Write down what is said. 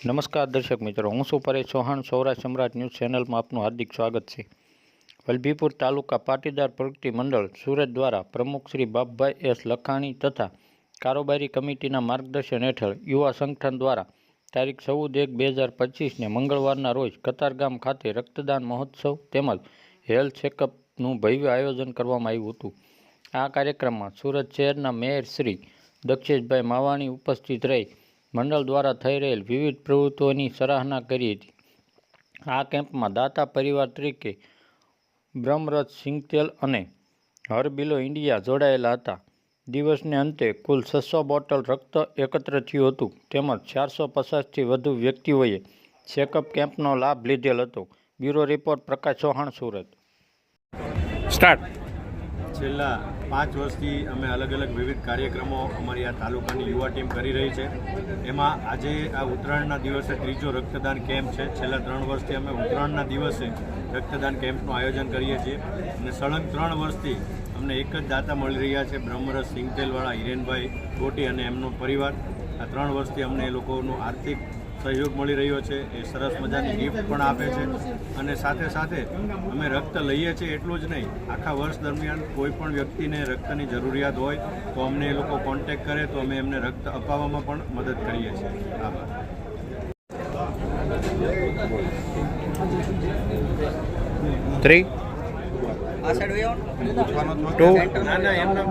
નમસ્કાર દર્શક મિત્રો, હું છું પરેશ ચૌહાણ, સૌરાષ્ટ્ર સમ્રાટ ન્યૂઝ ચેનલમાં આપનું હાર્દિક સ્વાગત છે. વલભીપુર તાલુકા પાટીદાર પ્રગતિ મંડળ, સુરત દ્વારા પ્રમુખ શ્રી બાપભાઈ એસ લખાણી તથા કારોબારી કમિટીના માર્ગદર્શન હેઠળ યુવા સંગઠન દ્વારા તારીખ ચૌદ એક બે હજાર પચીસને મંગળવારના રોજ કતારગામ ખાતે રક્તદાન મહોત્સવ તેમજ હેલ્થ ચેકઅપનું ભવ્ય આયોજન કરવામાં આવ્યું હતું. આ કાર્યક્રમમાં સુરત શહેરના મેયર શ્રી દક્ષેશભાઈ માવાણી ઉપસ્થિત રહી મંડળ દ્વારા થઈ રહેલ વિવિધ પ્રવૃત્તિઓની સરાહના કરી હતી. આ કેમ્પમાં દાતા પરિવાર તરીકે બ્રહ્મરથ સિંગતેલ અને હરબિલો ઇન્ડિયા જોડાયેલા હતા. દિવસને અંતે કુલ છસો બોટલ રક્ત એકત્ર થયું હતું. તેમજ ચારસો પચાસથી વધુ વ્યક્તિઓએ ચેકઅપ કેમ્પનો લાભ લીધેલ હતો. Bureau report Prakash Chauhan, Surat. Start. છેલ્લા પાંચ વર્ષથી અમે અલગ અલગ વિવિધ કાર્યક્રમો અમારી આ તાલુકાની યુવા ટીમ કરી રહી છે. એમાં આજે આ ઉત્તરાયણના દિવસે ત્રીજો રક્તદાન કેમ્પ છે. છેલ્લા ત્રણ વર્ષથી અમે ઉત્તરાયણના દિવસે રક્તદાન કેમ્પનું આયોજન કરીએ છીએ. અને સળંગ ત્રણ વર્ષથી અમને એક જ દાતા મળી રહ્યા છે બ્રહ્મરસ સિંગતેલવાળા હિરેનભાઈ કોટી અને એમનો પરિવાર. આ ત્રણ વર્ષથી અમને એ લોકોનું આર્થિક સહયોગ મળી રહ્યો છે એ સરસ મજાની ગિફ્ટ પણ આપે છે. અને સાથે સાથે અમે રક્ત લઈએ છીએ એટલું જ નહીં આખા વર્ષ દરમિયાન કોઈ પણ વ્યક્તિને રક્તની જરૂરિયાત હોય તો અમને એ લોકો કોન્ટેક્ટ કરે તો અમે એમને રક્ત અપાવવામાં પણ મદદ કરીએ છીએ. આભાર. થ્રી ટુ ના ના એમના